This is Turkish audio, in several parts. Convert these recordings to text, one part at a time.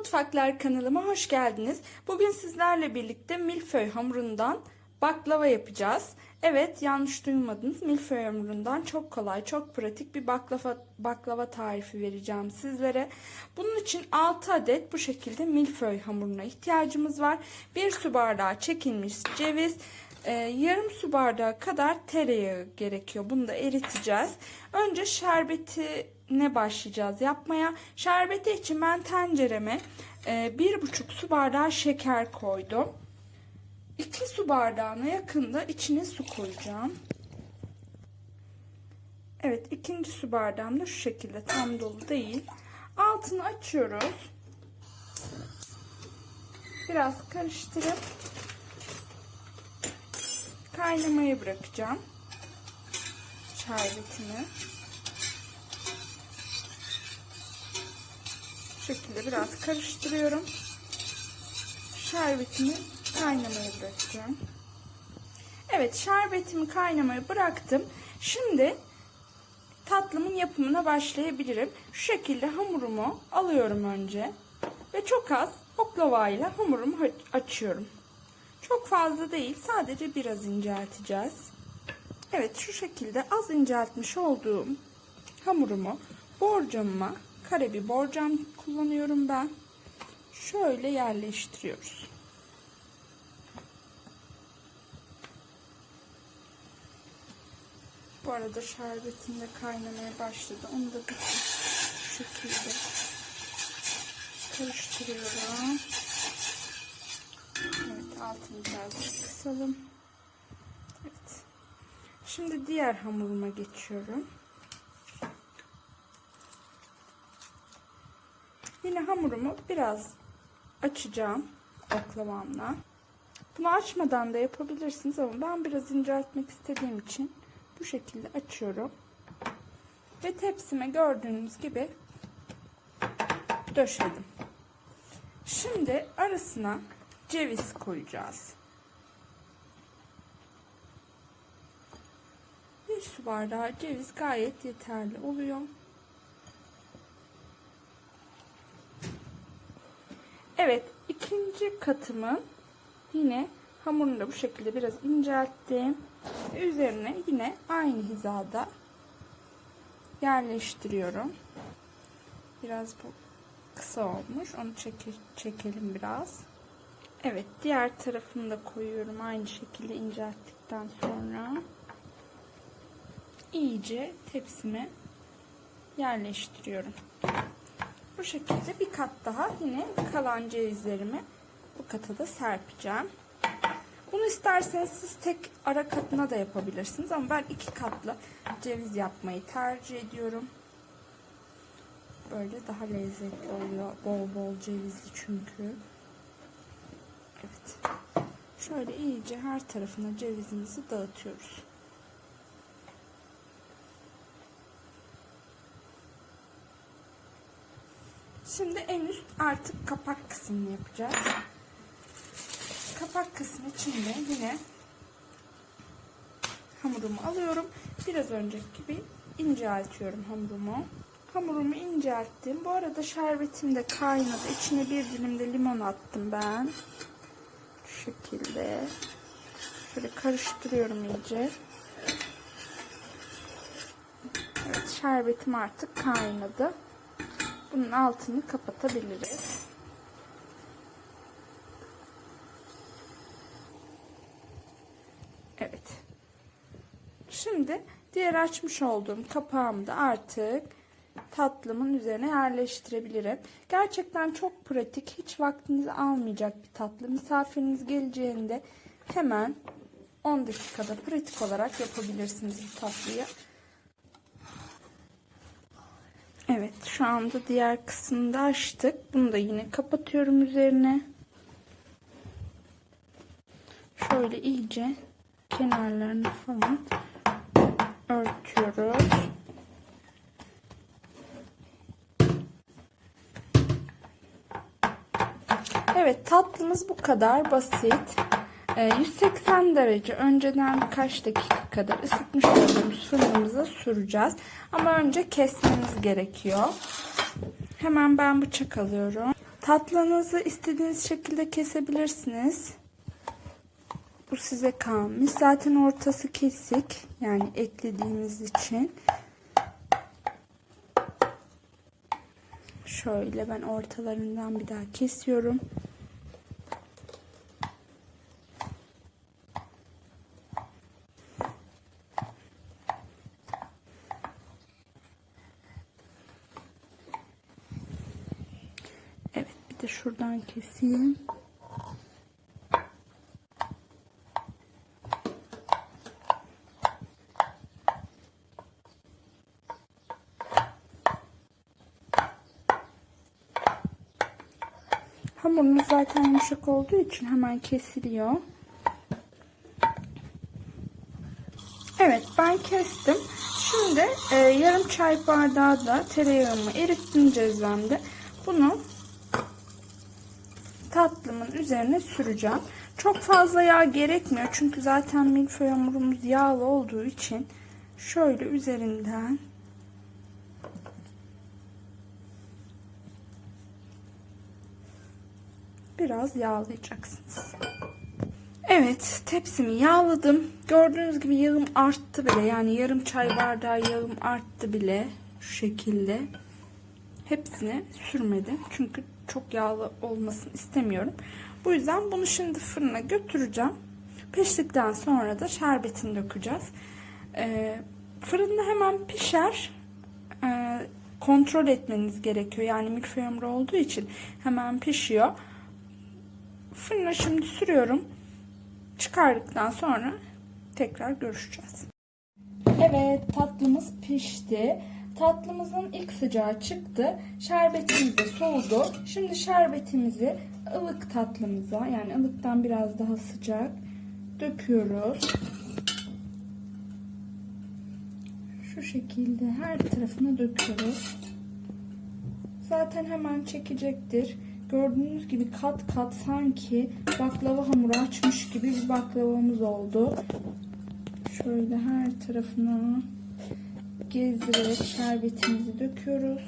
Mutfaklar kanalıma hoş geldiniz. Bugün sizlerle birlikte milföy hamurundan baklava yapacağız. Evet yanlış duymadınız. Milföy hamurundan çok kolay, çok pratik bir baklava, baklava tarifi vereceğim sizlere. Bunun için 6 adet bu şekilde milföy hamuruna ihtiyacımız var. 1 su bardağı çekilmiş ceviz, e, yarım su bardağı kadar tereyağı gerekiyor. Bunu da eriteceğiz. Önce şerbeti ne başlayacağız yapmaya. Şerbeti için ben tencereme e, bir buçuk su bardağı şeker koydum. 2 su bardağına yakında içine su koyacağım. Evet ikinci su bardağım da şu şekilde tam dolu değil. Altını açıyoruz. Biraz karıştırıp kaynamaya bırakacağım. Şerbetini. Şekilde biraz karıştırıyorum. Şerbetimi kaynamaya bırakacağım. Evet şerbetimi kaynamaya bıraktım. Şimdi tatlımın yapımına başlayabilirim. Şu şekilde hamurumu alıyorum önce. Ve çok az oklava ile hamurumu açıyorum. Çok fazla değil sadece biraz incelteceğiz. Evet şu şekilde az inceltmiş olduğum hamurumu borcamıma kare bir borcam kullanıyorum ben. Şöyle yerleştiriyoruz. Bu arada şerbetim de kaynamaya başladı. Onu da bir şekilde karıştırıyorum. Evet altını birazcık kısalım. Evet. Şimdi diğer hamuruma geçiyorum. Yine hamurumu biraz açacağım oklavamla. Bunu açmadan da yapabilirsiniz ama ben biraz inceltmek istediğim için bu şekilde açıyorum. Ve tepsime gördüğünüz gibi döşedim. Şimdi arasına ceviz koyacağız. Bir su bardağı ceviz gayet yeterli oluyor. Evet, ikinci katımın yine hamurunu da bu şekilde biraz incelttim. Üzerine yine aynı hizada yerleştiriyorum. Biraz bu kısa olmuş. Onu çeke, çekelim biraz. Evet, diğer tarafını da koyuyorum aynı şekilde incelttikten sonra. iyice tepsime yerleştiriyorum. Bu şekilde bir kat daha yine kalan cevizlerimi bu kata da serpeceğim. Bunu isterseniz siz tek ara katına da yapabilirsiniz ama ben iki katlı ceviz yapmayı tercih ediyorum. Böyle daha lezzetli oluyor. Bol bol cevizli çünkü. Evet. Şöyle iyice her tarafına cevizimizi dağıtıyoruz. Şimdi en üst artık kapak kısmını yapacağız. Kapak kısmı için de yine hamurumu alıyorum. Biraz önceki gibi inceltiyorum hamurumu. Hamurumu incelttim. Bu arada şerbetim de kaynadı. İçine bir dilim de limon attım ben. Şu şekilde. Şöyle karıştırıyorum iyice. Evet şerbetim artık kaynadı. Bunun altını kapatabiliriz. Evet. Şimdi diğer açmış olduğum kapağımı da artık tatlımın üzerine yerleştirebilirim. Gerçekten çok pratik, hiç vaktinizi almayacak bir tatlı. Misafiriniz geleceğinde hemen 10 dakikada pratik olarak yapabilirsiniz bu tatlıyı. Evet şu anda diğer kısmını açtık. Bunu da yine kapatıyorum üzerine. Şöyle iyice kenarlarını falan örtüyoruz. Evet tatlımız bu kadar basit. 180 derece önceden birkaç dakika kadar ısıtmış olduğumuz fırınımıza süreceğiz. Ama önce kesmemiz gerekiyor. Hemen ben bıçak alıyorum. Tatlınızı istediğiniz şekilde kesebilirsiniz. Bu size kalmış. Zaten ortası kesik. Yani eklediğimiz için. Şöyle ben ortalarından bir daha kesiyorum. Evet bir de şuradan keseyim. Hamurumuz zaten yumuşak olduğu için hemen kesiliyor. Evet ben kestim. Şimdi e, yarım çay bardağı da tereyağımı erittim cezvemde. Bunu tatlımın üzerine süreceğim. Çok fazla yağ gerekmiyor. Çünkü zaten milföy hamurumuz yağlı olduğu için şöyle üzerinden biraz yağlayacaksınız. Evet tepsimi yağladım. Gördüğünüz gibi yağım arttı bile. Yani yarım çay bardağı yağım arttı bile. Şu şekilde. Hepsini sürmedim. Çünkü çok yağlı olmasını istemiyorum. Bu yüzden bunu şimdi fırına götüreceğim. Piştikten sonra da şerbetini dökeceğiz. Ee, fırında hemen pişer. Ee, kontrol etmeniz gerekiyor. Yani milföy hamuru olduğu için hemen pişiyor. Fırına şimdi sürüyorum. Çıkardıktan sonra tekrar görüşeceğiz. Evet tatlımız pişti. Tatlımızın ilk sıcağı çıktı. Şerbetimiz de soğudu. Şimdi şerbetimizi ılık tatlımıza yani ılıktan biraz daha sıcak döküyoruz. Şu şekilde her tarafına döküyoruz. Zaten hemen çekecektir. Gördüğünüz gibi kat kat sanki baklava hamuru açmış gibi bir baklavamız oldu. Şöyle her tarafına gezdirerek şerbetimizi döküyoruz.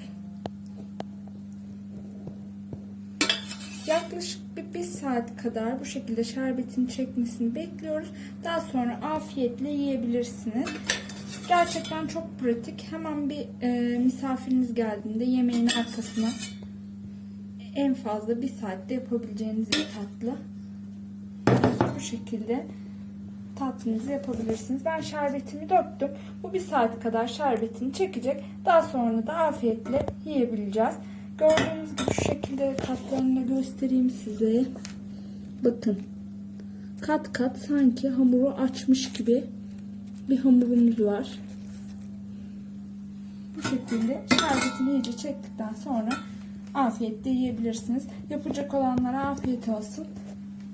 Yaklaşık bir, bir saat kadar bu şekilde şerbetin çekmesini bekliyoruz. Daha sonra afiyetle yiyebilirsiniz. Gerçekten çok pratik. Hemen bir e, misafiriniz geldiğinde yemeğin arkasına en fazla bir saatte yapabileceğiniz bir tatlı. Bu şekilde tatlınızı yapabilirsiniz. Ben şerbetimi döktüm. Bu bir saat kadar şerbetini çekecek. Daha sonra da afiyetle yiyebileceğiz. Gördüğünüz gibi şu şekilde katlarını göstereyim size. Bakın. Kat kat sanki hamuru açmış gibi bir hamurumuz var. Bu şekilde şerbetini iyice çektikten sonra afiyetle yiyebilirsiniz. Yapacak olanlara afiyet olsun.